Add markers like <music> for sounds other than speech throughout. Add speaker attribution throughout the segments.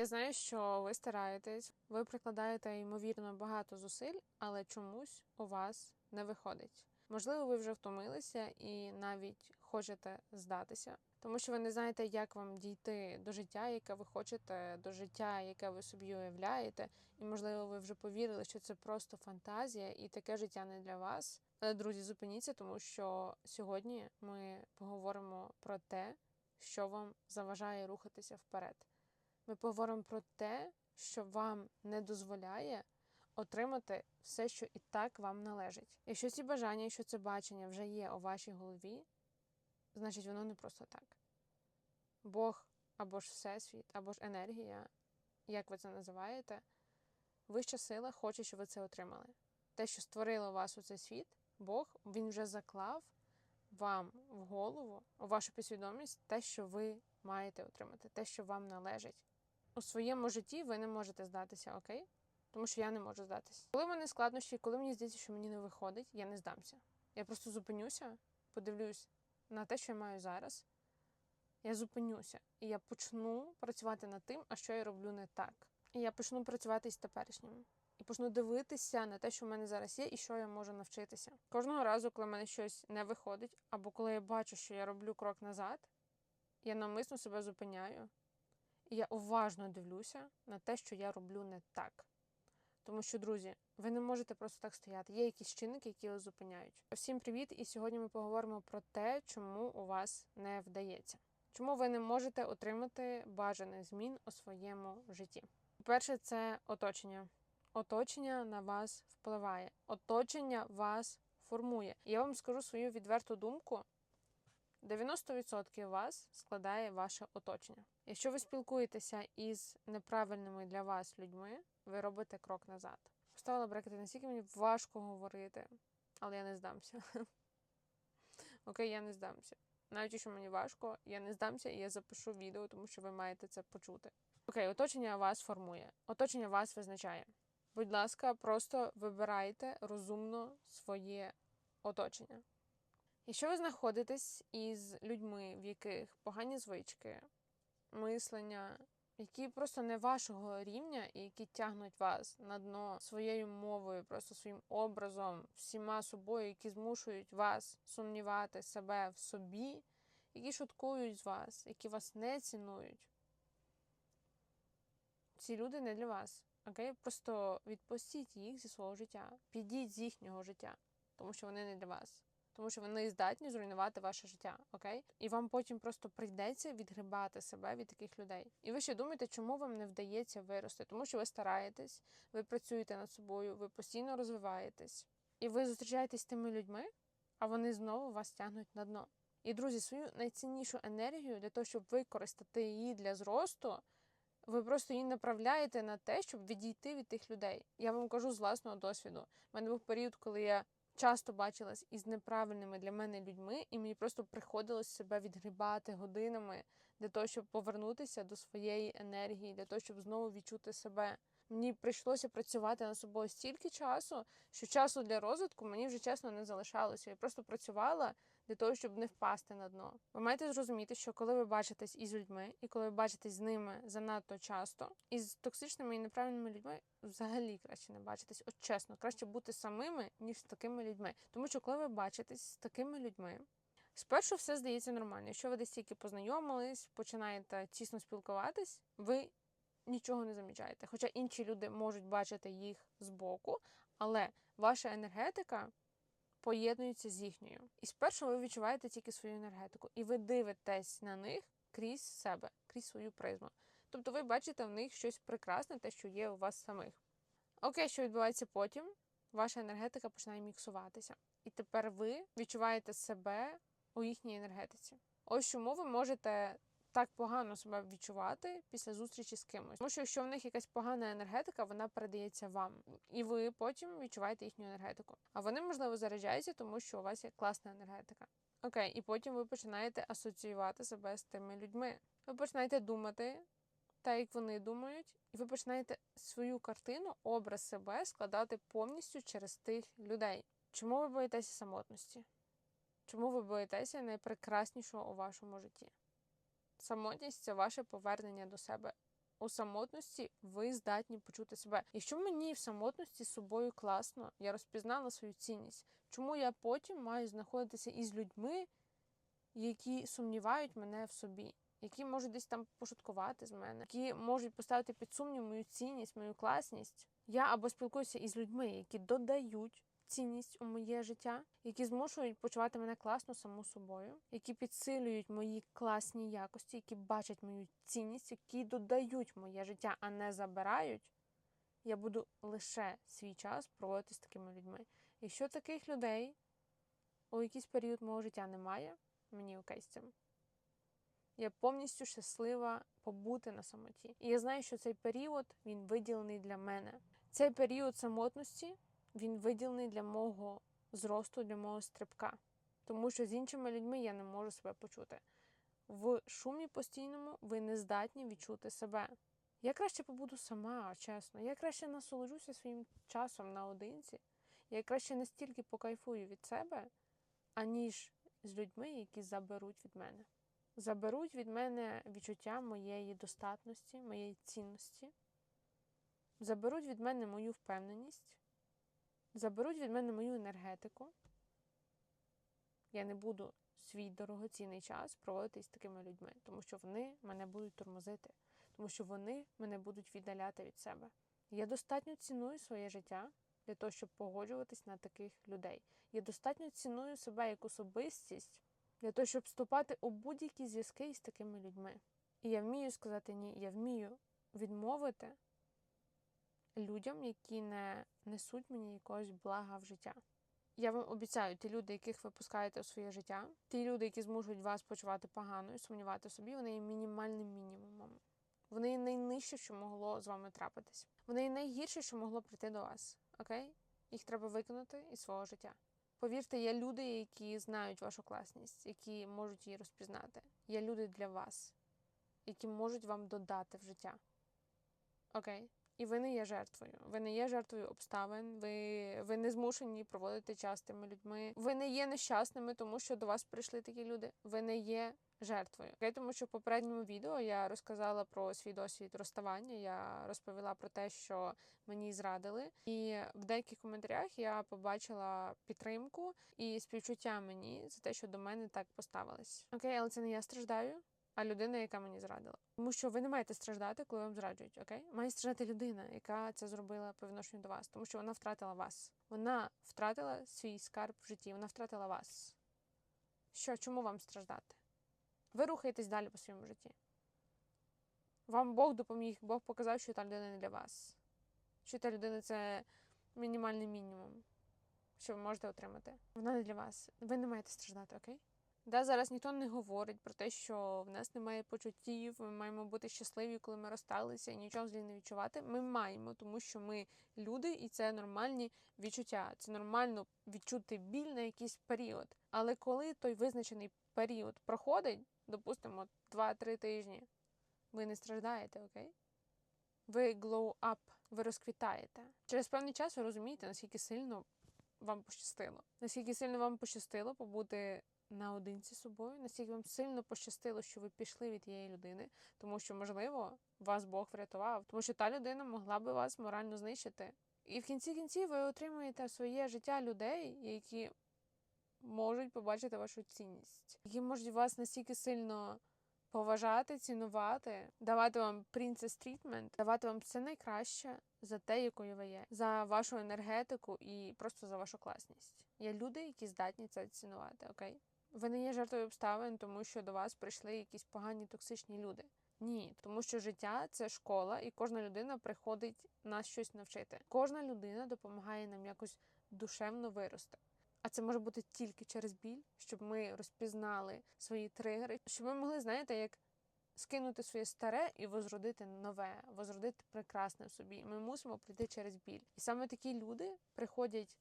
Speaker 1: Я знаю, що ви стараєтесь, ви прикладаєте ймовірно багато зусиль, але чомусь у вас не виходить. Можливо, ви вже втомилися і навіть хочете здатися, тому що ви не знаєте, як вам дійти до життя, яке ви хочете, до життя, яке ви собі уявляєте, і можливо, ви вже повірили, що це просто фантазія, і таке життя не для вас. Але друзі, зупиніться, тому що сьогодні ми поговоримо про те, що вам заважає рухатися вперед. Ми поговоримо про те, що вам не дозволяє отримати все, що і так вам належить. Якщо ці бажання, якщо це бачення вже є у вашій голові, значить воно не просто так. Бог або ж Всесвіт, або ж енергія, як ви це називаєте, вища сила хоче, щоб ви це отримали. Те, що створило вас у цей світ, Бог, він вже заклав вам в голову, у вашу підсвідомість, те, що ви маєте отримати, те, що вам належить. У своєму житті ви не можете здатися, окей? Тому що я не можу здатися. Коли в мене складнощі, коли мені здається, що мені не виходить, я не здамся. Я просто зупинюся, подивлюсь на те, що я маю зараз. Я зупинюся і я почну працювати над тим, а що я роблю не так. І я почну працювати із теперішнім. І почну дивитися на те, що в мене зараз є, і що я можу навчитися. Кожного разу, коли в мене щось не виходить, або коли я бачу, що я роблю крок назад, я навмисно себе зупиняю, і я уважно дивлюся на те, що я роблю не так. Тому що, друзі, ви не можете просто так стояти. Є якісь чинники, які вас зупиняють. Всім привіт! І сьогодні ми поговоримо про те, чому у вас не вдається. Чому ви не можете отримати бажаних змін у своєму житті? Перше, це оточення. Оточення на вас впливає. Оточення вас формує. Я вам скажу свою відверту думку: 90% вас складає ваше оточення. Якщо ви спілкуєтеся із неправильними для вас людьми, ви робите крок назад. Поставила брекети, настільки мені важко говорити, але я не здамся. <laughs> Окей, я не здамся. Навіть якщо мені важко, я не здамся і я запишу відео, тому що ви маєте це почути. Окей, оточення вас формує, оточення вас визначає. Будь ласка, просто вибирайте розумно своє оточення. Якщо ви знаходитесь із людьми, в яких погані звички, мислення, які просто не вашого рівня і які тягнуть вас на дно своєю мовою, просто своїм образом, всіма собою, які змушують вас сумнівати себе в собі, які шуткують з вас, які вас не цінують. Ці люди не для вас. Окей? Просто відпустіть їх зі свого життя, підіть з їхнього життя, тому що вони не для вас. Тому що вони здатні зруйнувати ваше життя, окей? І вам потім просто прийдеться відгрибати себе від таких людей. І ви ще думаєте, чому вам не вдається вирости? Тому що ви стараєтесь, ви працюєте над собою, ви постійно розвиваєтесь, і ви зустрічаєтесь з тими людьми, а вони знову вас тягнуть на дно. І друзі, свою найціннішу енергію для того, щоб використати її для зросту. Ви просто її направляєте на те, щоб відійти від тих людей. Я вам кажу з власного досвіду. У мене був період, коли я часто бачилась із неправильними для мене людьми, і мені просто приходилось себе відгрібати годинами для того, щоб повернутися до своєї енергії, для того, щоб знову відчути себе. Мені прийшлося працювати над собою стільки часу, що часу для розвитку мені вже чесно не залишалося. Я просто працювала для того, щоб не впасти на дно. Ви маєте зрозуміти, що коли ви бачитесь із людьми, і коли ви бачитесь з ними занадто часто, із токсичними і неправильними людьми взагалі краще не бачитись. От чесно, краще бути самими, ніж з такими людьми. Тому що коли ви бачитесь з такими людьми. Спершу все здається нормально. Якщо ви десь тільки познайомились, починаєте тісно спілкуватись, ви нічого не замічаєте. Хоча інші люди можуть бачити їх збоку, але ваша енергетика поєднується з їхньою. І спершу ви відчуваєте тільки свою енергетику, і ви дивитесь на них крізь себе, крізь свою призму. Тобто ви бачите в них щось прекрасне, те, що є у вас самих. Окей, що відбувається потім? Ваша енергетика починає міксуватися. І тепер ви відчуваєте себе у їхній енергетиці. Ось чому ви можете так погано себе відчувати після зустрічі з кимось. Тому що якщо в них якась погана енергетика, вона передається вам, і ви потім відчуваєте їхню енергетику. А вони, можливо, заряджаються, тому що у вас є класна енергетика. Окей, і потім ви починаєте асоціювати себе з тими людьми. Ви починаєте думати. Так, як вони думають, і ви починаєте свою картину, образ себе складати повністю через тих людей. Чому ви боїтеся самотності? Чому ви боїтеся найпрекраснішого у вашому житті? Самотність це ваше повернення до себе. у самотності ви здатні почути себе. Якщо мені в самотності з собою класно, я розпізнала свою цінність. Чому я потім маю знаходитися із людьми, які сумнівають мене в собі, які можуть десь там пошуткувати з мене, які можуть поставити під сумнів мою цінність, мою класність? Я або спілкуюся із людьми, які додають цінність у моє життя, які змушують почувати мене класно саму собою, які підсилюють мої класні якості, які бачать мою цінність, які додають моє життя, а не забирають. Я буду лише свій час проводити з такими людьми. Якщо таких людей у якийсь період мого життя немає, мені окей з цим. Я повністю щаслива побути на самоті. І я знаю, що цей період він виділений для мене. Цей період самотності він виділений для мого зросту, для мого стрибка. Тому що з іншими людьми я не можу себе почути. В шумі постійному ви не здатні відчути себе. Я краще побуду сама, чесно. Я краще насолоджуся своїм часом наодинці. Я краще настільки покайфую від себе, аніж з людьми, які заберуть від мене. Заберуть від мене відчуття моєї достатності, моєї цінності, заберуть від мене мою впевненість, заберуть від мене мою енергетику. Я не буду свій дорогоцінний час проводити з такими людьми, тому що вони мене будуть тормозити, тому що вони мене будуть віддаляти від себе. Я достатньо ціную своє життя для того, щоб погоджуватись на таких людей. Я достатньо ціную себе як особистість для того, щоб вступати у будь-які зв'язки із такими людьми. І я вмію сказати ні, я вмію відмовити людям, які не несуть мені якогось блага в життя. Я вам обіцяю, ті люди, яких ви пускаєте у своє життя, ті люди, які змушують вас почувати погано і сумнівати в собі, вони є мінімальним мінімумом. Вони є найнижче, що могло з вами трапитись. Вони є найгірше, що могло прийти до вас. Окей? Їх треба викинути із свого життя. Повірте, є люди, які знають вашу класність, які можуть її розпізнати. Є люди для вас, які можуть вам додати в життя. Окей? І ви не є жертвою. Ви не є жертвою обставин, ви, ви не змушені проводити час тими людьми. Ви не є нещасними, тому що до вас прийшли такі люди. Ви не є жертвою. Тому що в попередньому відео я розказала про свій досвід розставання. Я розповіла про те, що мені зрадили. І в деяких коментарях я побачила підтримку і співчуття мені за те, що до мене так поставились. Окей, але це не я страждаю а людина, яка мені зрадила. Тому що ви не маєте страждати, коли вам зраджують, окей? Має страждати людина, яка це зробила по відношенню до вас, тому що вона втратила вас. Вона втратила свій скарб в житті, вона втратила вас. Що, чому вам страждати? Ви рухаєтесь далі по своєму житті. Вам Бог допоміг, Бог показав, що та людина не для вас. Що та людина це мінімальний мінімум, що ви можете отримати. Вона не для вас. Ви не маєте страждати, окей? Да, зараз ніхто не говорить про те, що в нас немає почуттів, ми маємо бути щасливі, коли ми розсталися і нічого злі не відчувати. Ми маємо, тому що ми люди, і це нормальні відчуття. Це нормально відчути біль на якийсь період. Але коли той визначений період проходить, допустимо, 2-3 тижні, ви не страждаєте, окей? Ви glow up, ви розквітаєте. Через певний час ви розумієте, наскільки сильно вам пощастило, наскільки сильно вам пощастило побути наодинці з собою, наскільки вам сильно пощастило, що ви пішли від тієї людини, тому що, можливо, вас Бог врятував, тому що та людина могла би вас морально знищити. І в кінці кінців ви отримуєте своє життя людей, які можуть побачити вашу цінність, які можуть вас настільки сильно поважати, цінувати, давати вам princess treatment, давати вам все найкраще за те, якою ви є, за вашу енергетику і просто за вашу класність. Є люди, які здатні це цінувати, окей? Ви не є жертвою обставин, тому що до вас прийшли якісь погані токсичні люди. Ні, тому що життя це школа, і кожна людина приходить нас щось навчити. Кожна людина допомагає нам якось душевно вирости. А це може бути тільки через біль, щоб ми розпізнали свої тригери, щоб ми могли, знаєте, як скинути своє старе і возродити нове, возродити прекрасне в собі. Ми мусимо прийти через біль. І саме такі люди приходять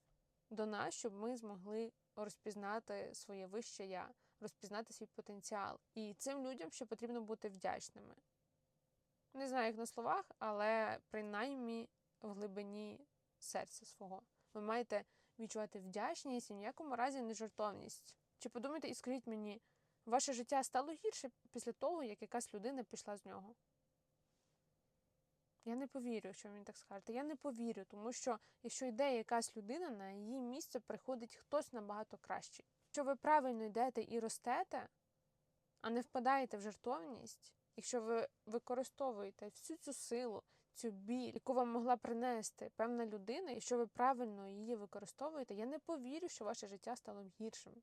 Speaker 1: до нас, щоб ми змогли розпізнати своє вище я, розпізнати свій потенціал. І цим людям ще потрібно бути вдячними. Не знаю, як на словах, але принаймні в глибині серця свого. Ви маєте відчувати вдячність і ніякому разі не жартовність. Чи подумайте і скажіть мені, ваше життя стало гірше після того, як якась людина пішла з нього? Я не повірю, що він так скажете. Я не повірю, тому що якщо йде якась людина, на її місце приходить хтось набагато кращий. Якщо ви правильно йдете і ростете, а не впадаєте в жертовність, якщо ви використовуєте всю цю силу, цю біль, яку вам могла принести певна людина, якщо ви правильно її використовуєте, я не повірю, що ваше життя стало гіршим.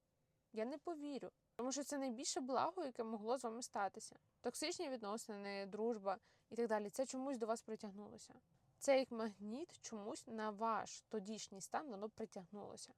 Speaker 1: Я не повірю. Тому що це найбільше благо, яке могло з вами статися. Токсичні відносини, дружба і так далі. Це чомусь до вас притягнулося. Це як магніт чомусь на ваш тодішній стан воно притягнулося.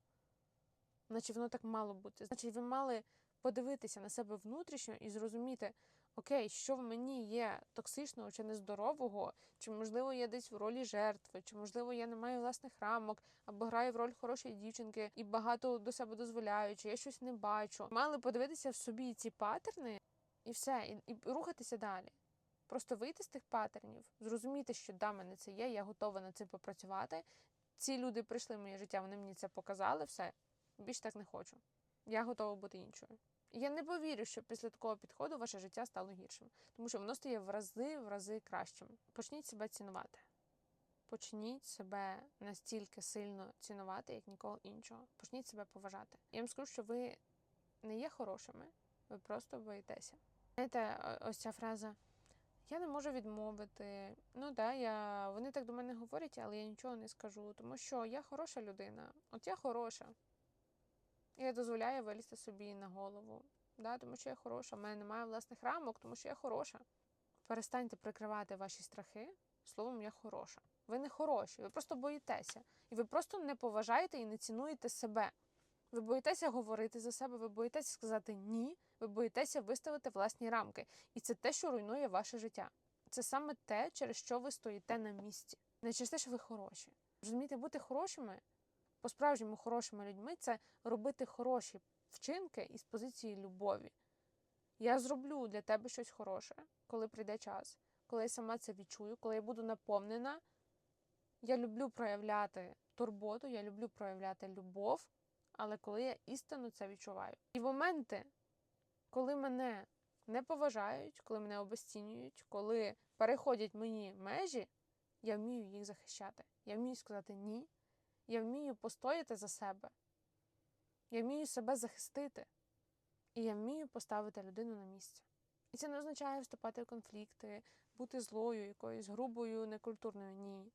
Speaker 1: Значить, воно так мало бути. Значить, ви мали подивитися на себе внутрішньо і зрозуміти, окей, що в мені є токсичного чи нездорового, чи можливо я десь в ролі жертви, чи можливо я не маю власних рамок, або граю в роль хорошої дівчинки і багато до себе дозволяю, чи я щось не бачу. Мали подивитися в собі ці патерни і все, і, і рухатися далі. Просто вийти з тих патернів, зрозуміти, що да, мене це є, я готова над цим попрацювати. Ці люди прийшли в моє життя, вони мені це показали, все. Більше так не хочу. Я готова бути іншою. Я не повірю, що після такого підходу ваше життя стало гіршим, тому що воно стає в рази в рази кращим. Почніть себе цінувати. Почніть себе настільки сильно цінувати, як нікого іншого. Почніть себе поважати. Я вам скажу, що ви не є хорошими, ви просто боїтеся. Знаєте, ось ця фраза я не можу відмовити. Ну да, я вони так до мене говорять, але я нічого не скажу, тому що я хороша людина. От я хороша. Я дозволяю вилізти собі на голову. Да, тому що я хороша. У мене немає власних рамок, тому що я хороша. Перестаньте прикривати ваші страхи словом я хороша. Ви не хороші, ви просто боїтеся. І ви просто не поважаєте і не цінуєте себе. Ви боїтеся говорити за себе, ви боїтеся сказати ні, ви боїтеся виставити власні рамки. І це те, що руйнує ваше життя. Це саме те, через що ви стоїте на місці. Не через те, що ви хороші. Розумієте, бути хорошими, по-справжньому хорошими людьми це робити хороші вчинки із позиції любові. Я зроблю для тебе щось хороше, коли прийде час, коли я сама це відчую, коли я буду наповнена. Я люблю проявляти турботу, я люблю проявляти любов, але коли я істинно це відчуваю. І в моменти, коли мене не поважають, коли мене обесцінюють, коли переходять мої межі, я вмію їх захищати. Я вмію сказати ні. Я вмію постояти за себе. Я вмію себе захистити. І я вмію поставити людину на місце. І це не означає вступати в конфлікти, бути злою, якоюсь грубою, некультурною. Ні.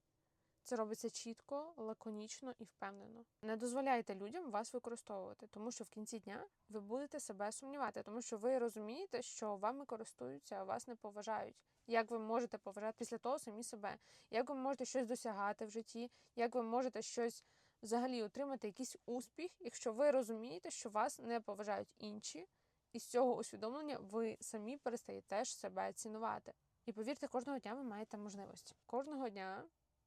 Speaker 1: Це робиться чітко, лаконічно і впевнено. Не дозволяйте людям вас використовувати, тому що в кінці дня ви будете себе сумнівати, тому що ви розумієте, що вами користуються, а вас не поважають. Як ви можете поважати після того самі себе? Як ви можете щось досягати в житті? Як ви можете щось взагалі отримати, якийсь успіх, якщо ви розумієте, що вас не поважають інші, і з цього усвідомлення ви самі перестаєте себе цінувати. І повірте, кожного дня ви маєте можливості. Кожного дня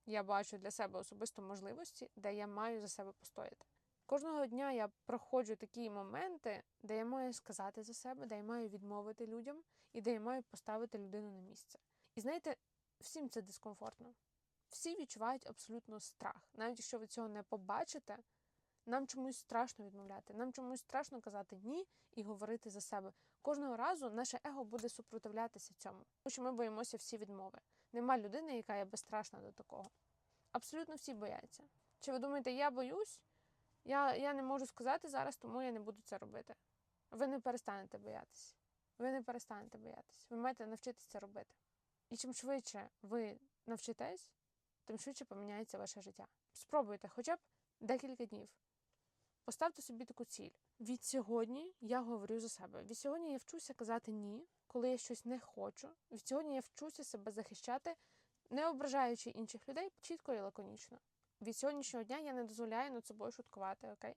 Speaker 1: я бачу для себе особисто можливості, де я маю за себе постояти. Кожного дня я проходжу такі моменти, де я маю сказати за себе, де я маю відмовити людям і де я маю поставити людину на місце. І знаєте, всім це дискомфортно. Всі відчувають абсолютно страх. Навіть якщо ви цього не побачите, нам чомусь страшно відмовляти, нам чомусь страшно казати ні і говорити за себе. Кожного разу наше его буде супротивлятися цьому, тому що ми боїмося всі відмови. Нема людини, яка є безстрашна до такого. Абсолютно всі бояться. Чи ви думаєте, я боюсь? Я, я не можу сказати зараз, тому я не буду це робити. Ви не перестанете боятися. Ви не перестанете боятися. Ви маєте навчитися це робити. І чим швидше ви навчитесь, тим швидше поміняється ваше життя. Спробуйте хоча б декілька днів. Поставте собі таку ціль. Від сьогодні я говорю за себе. Від сьогодні я вчуся казати ні, коли я щось не хочу. Від сьогодні я вчуся себе захищати, не ображаючи інших людей чітко і лаконічно. Від сьогоднішнього дня я не дозволяю над собою шуткувати, окей?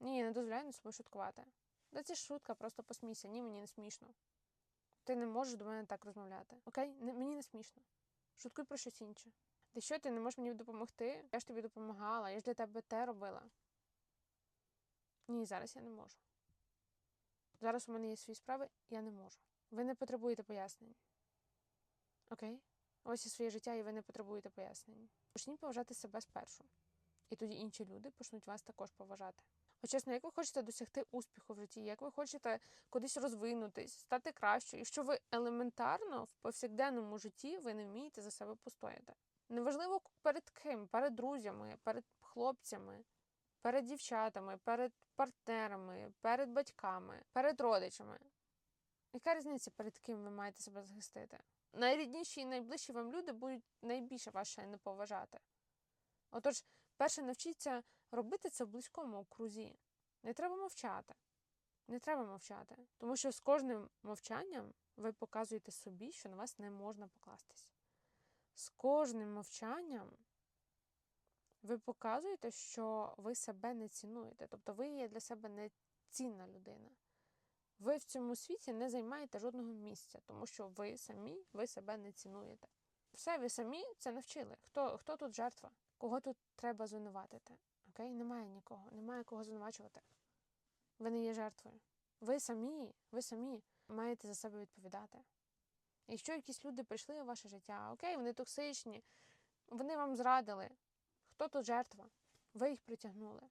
Speaker 1: Ні, я не дозволяю над собою шуткувати. Да це ж шутка, просто посмійся. Ні, мені не смішно. Ти не можеш до мене так розмовляти. Окей? Не, мені не смішно. Шуткуй про щось інше. Ти що, ти не можеш мені допомогти? Я ж тобі допомагала, я ж для тебе те робила. Ні, зараз я не можу. Зараз у мене є свої справи, я не можу. Ви не потребуєте пояснень. Окей? Ось і своє життя, і ви не потребуєте пояснень. Почніть поважати себе спершу. І тоді інші люди почнуть вас також поважати. От чесно, як ви хочете досягти успіху в житті, як ви хочете кудись розвинутись, стати кращою, якщо ви елементарно в повсякденному житті ви не вмієте за себе постояти. Неважливо перед ким, перед друзями, перед хлопцями, перед дівчатами, перед партнерами, перед батьками, перед родичами. Яка різниця, перед ким ви маєте себе захистити? Найрідніші і найближчі вам люди будуть найбільше вас ще не поважати. Отож, перше навчіться робити це в близькому окрузі. Не треба мовчати. Не треба мовчати. Тому що з кожним мовчанням ви показуєте собі, що на вас не можна покластись. З кожним мовчанням ви показуєте, що ви себе не цінуєте. Тобто ви є для себе не цінна людина. Ви в цьому світі не займаєте жодного місця, тому що ви самі ви себе не цінуєте. Все, ви самі це навчили. Хто, хто тут жертва? Кого тут треба звинуватити? Окей? Немає нікого, немає кого звинувачувати. Ви не є жертвою. Ви самі, ви самі маєте за себе відповідати. Якщо якісь люди прийшли у ваше життя, окей, вони токсичні, вони вам зрадили. Хто тут жертва? Ви їх притягнули.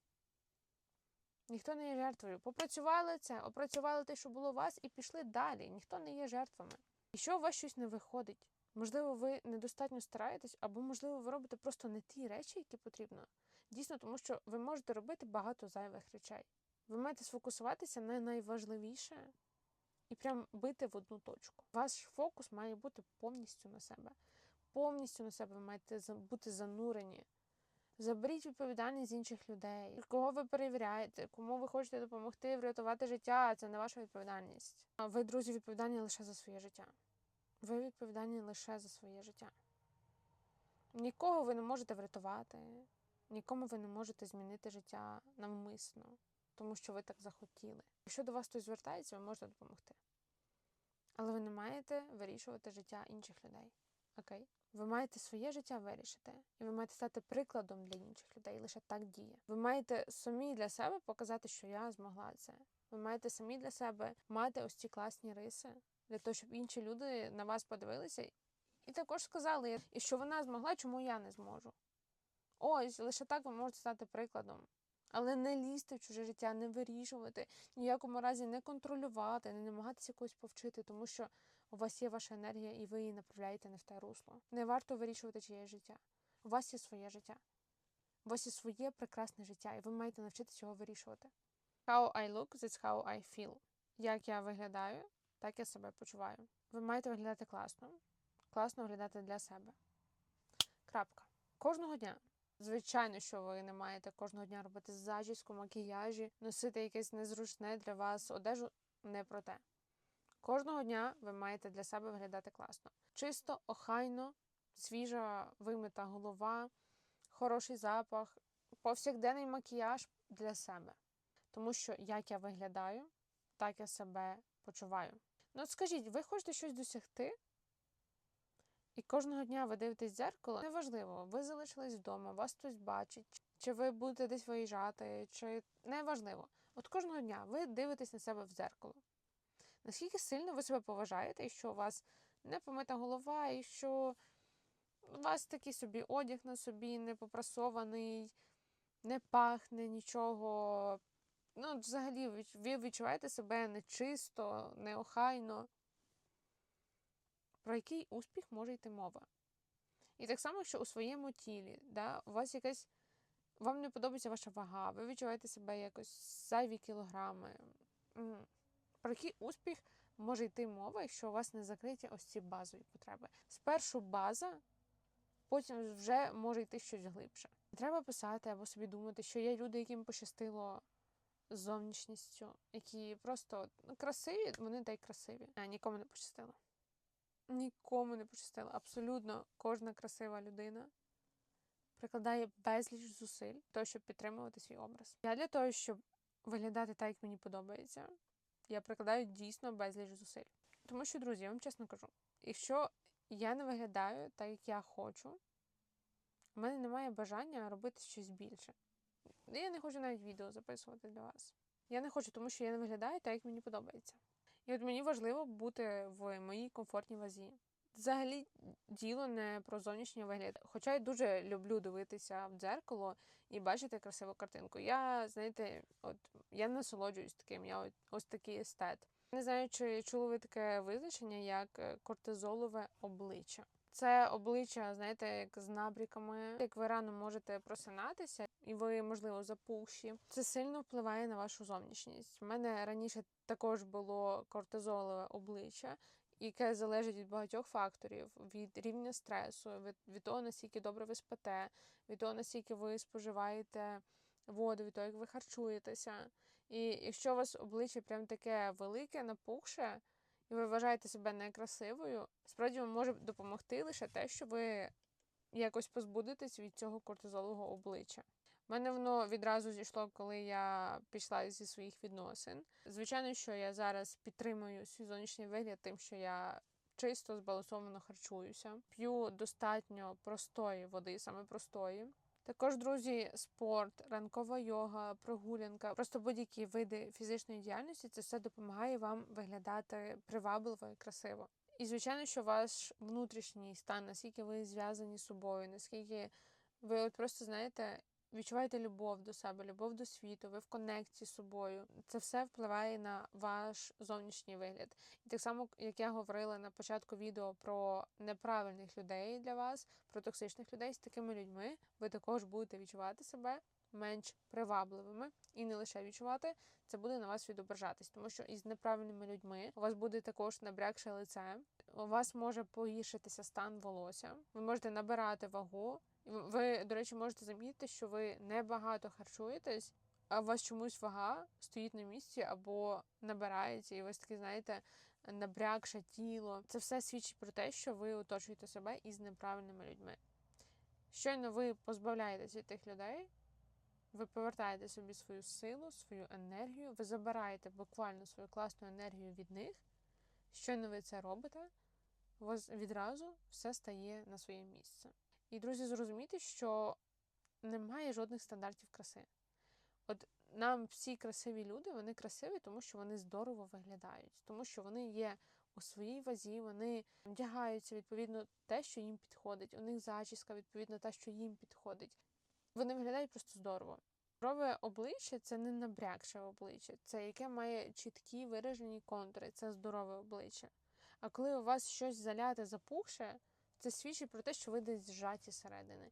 Speaker 1: Ніхто не є жертвою. Попрацювали це, опрацювали те, що було у вас, і пішли далі. Ніхто не є жертвами. Якщо у вас щось не виходить, можливо, ви недостатньо стараєтесь, або, можливо, ви робите просто не ті речі, які потрібно. Дійсно, тому що ви можете робити багато зайвих речей. Ви маєте сфокусуватися на найважливіше і прям бити в одну точку. Ваш фокус має бути повністю на себе. Повністю на себе ви маєте бути занурені. Заберіть відповідальність з інших людей. Кого ви перевіряєте, кому ви хочете допомогти врятувати життя, це не ваша відповідальність. Ви, друзі, відповідальні лише за своє життя. Ви відповідальні лише за своє життя. Нікого ви не можете врятувати, нікому ви не можете змінити життя навмисно, тому що ви так захотіли. Якщо до вас хтось звертається, ви можете допомогти. Але ви не маєте вирішувати життя інших людей. Окей? Ви маєте своє життя вирішити, і ви маєте стати прикладом для інших людей. Лише так діє. Ви маєте самі для себе показати, що я змогла це. Ви маєте самі для себе мати ось ці класні риси, для того, щоб інші люди на вас подивилися і також сказали, і що вона змогла, чому я не зможу. Ось лише так ви можете стати прикладом. Але не лізти в чуже життя, не вирішувати, ніякому разі не контролювати, не намагатися когось повчити, тому що у вас є ваша енергія, і ви її направляєте не в те русло. Не варто вирішувати чиєсь життя. У вас є своє життя. У вас є своє прекрасне життя, і ви маєте навчитися його вирішувати. How I look, that's how I feel. Як я виглядаю, так я себе почуваю. Ви маєте виглядати класно, класно виглядати для себе. Крапка. Кожного дня. Звичайно, що ви не маєте кожного дня робити зачіску, макіяжі, носити якесь незручне для вас одежу не про те. Кожного дня ви маєте для себе виглядати класно. Чисто, охайно, свіжа вимита голова, хороший запах, повсякденний макіяж для себе. Тому що як я виглядаю, так я себе почуваю. Ну от скажіть, ви хочете щось досягти? І кожного дня ви дивитесь в дзеркало, неважливо, ви залишились вдома, вас хтось бачить, чи ви будете десь виїжджати, чи неважливо. От кожного дня ви дивитесь на себе в дзеркало. Наскільки сильно ви себе поважаєте, і що у вас не помита голова, і що у вас такий собі одяг на собі не попрасований, не пахне нічого. Ну, взагалі, ви- відчуваєте себе нечисто, неохайно. Про який успіх може йти мова? І так само, що у своєму тілі, да, у вас якась. Вам не подобається ваша вага, ви відчуваєте себе якось зайві кілограми. Про який успіх може йти мова, якщо у вас не закриті ось ці базові потреби? Спершу база, потім вже може йти щось глибше. Треба писати або собі думати, що є люди, яким пощастило зовнішністю, які просто ну, красиві, вони та й красиві. А нікому не пощастило. Нікому не пощастило. Абсолютно кожна красива людина прикладає безліч зусиль того, щоб підтримувати свій образ. Я для того, щоб виглядати так, як мені подобається, я прикладаю дійсно безліч зусиль. Тому що, друзі, я вам чесно кажу, якщо я не виглядаю так, як я хочу, в мене немає бажання робити щось більше. Я не хочу навіть відео записувати для вас. Я не хочу, тому що я не виглядаю так, як мені подобається. І от мені важливо бути в моїй комфортній вазі. Взагалі діло не про зовнішній вигляд. Хоча я дуже люблю дивитися в дзеркало і бачити красиву картинку. Я, знаєте, от я насолоджуюсь таким, я от, ось такий естет. Не знаю, чи чули ви таке визначення, як е, кортизолове обличчя. Це обличчя, знаєте, як з набріками, як ви рано можете просинатися, і ви, можливо, запухші. Це сильно впливає на вашу зовнішність. У мене раніше також було кортизолове обличчя, яке залежить від багатьох факторів: від рівня стресу, від, від того, наскільки добре ви спите, від того, наскільки ви споживаєте воду, від того, як ви харчуєтеся. І якщо у вас обличчя прям таке велике, напухше, і ви вважаєте себе некрасивою, справді вам може допомогти лише те, що ви якось позбудетесь від цього кортизолового обличчя. У мене воно відразу зійшло, коли я пішла зі своїх відносин. Звичайно, що я зараз підтримую свій зовнішній вигляд, тим, що я чисто збалансовано харчуюся, п'ю достатньо простої води, саме простої. Також, друзі, спорт, ранкова йога, прогулянка, просто будь-які види фізичної діяльності це все допомагає вам виглядати привабливо і красиво. І звичайно, що ваш внутрішній стан, наскільки ви зв'язані з собою, наскільки ви от просто знаєте, відчуваєте любов до себе, любов до світу, ви в конекті з собою. Це все впливає на ваш зовнішній вигляд. І так само, як я говорила на початку відео про неправильних людей для вас, про токсичних людей, з такими людьми ви також будете відчувати себе. Менш привабливими і не лише відчувати, це буде на вас відображатись, тому що із неправильними людьми у вас буде також набрякше лице, у вас може погіршитися стан волосся, ви можете набирати вагу, ви, до речі, можете замітити, що ви небагато харчуєтесь, а у вас чомусь вага стоїть на місці або набирається, і ви таки, знаєте, набрякше тіло. Це все свідчить про те, що ви оточуєте себе із неправильними людьми. Щойно ви позбавляєтесь від тих людей, ви повертаєте собі свою силу, свою енергію, ви забираєте буквально свою класну енергію від них. Щойно ви це робите, у вас відразу все стає на своє місце. І, друзі, зрозумійте, що немає жодних стандартів краси. От нам всі красиві люди, вони красиві, тому що вони здорово виглядають, тому що вони є у своїй вазі, вони вдягаються відповідно те, що їм підходить. У них зачіска, відповідно, те, що їм підходить. Вони виглядають просто здорово. Здорове обличчя це не набрякше обличчя, це яке має чіткі виражені контури, це здорове обличчя. А коли у вас щось заляте запухше, це свідчить про те, що ви десь зжаті зсередини.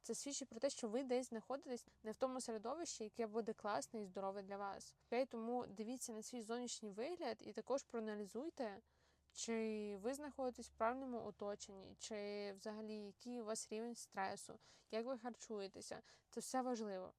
Speaker 1: Це свідчить про те, що ви десь знаходитесь не в тому середовищі, яке буде класне і здорове для вас. Тому дивіться на свій зовнішній вигляд і також проаналізуйте, чи ви знаходитесь в правильному оточенні, чи взагалі який у вас рівень стресу, як ви харчуєтеся. Це все важливо.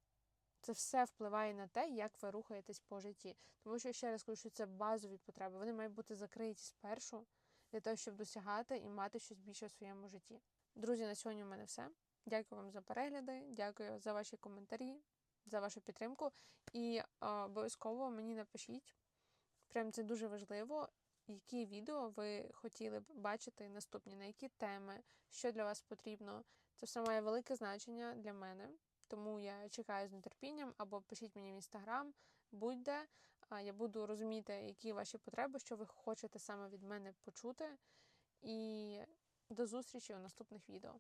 Speaker 1: Це все впливає на те, як ви рухаєтесь по житті. Тому що ще раз кажу, що це базові потреби. Вони мають бути закриті спершу для того, щоб досягати і мати щось більше в своєму житті. Друзі, на сьогодні у мене все. Дякую вам за перегляди, дякую за ваші коментарі, за вашу підтримку. І обов'язково мені напишіть, прям це дуже важливо, які відео ви хотіли б бачити наступні, на які теми, що для вас потрібно. Це все має велике значення для мене. Тому я чекаю з нетерпінням або пишіть мені в інстаграм, будь-де. Я буду розуміти, які ваші потреби, що ви хочете саме від мене почути. І до зустрічі у наступних відео.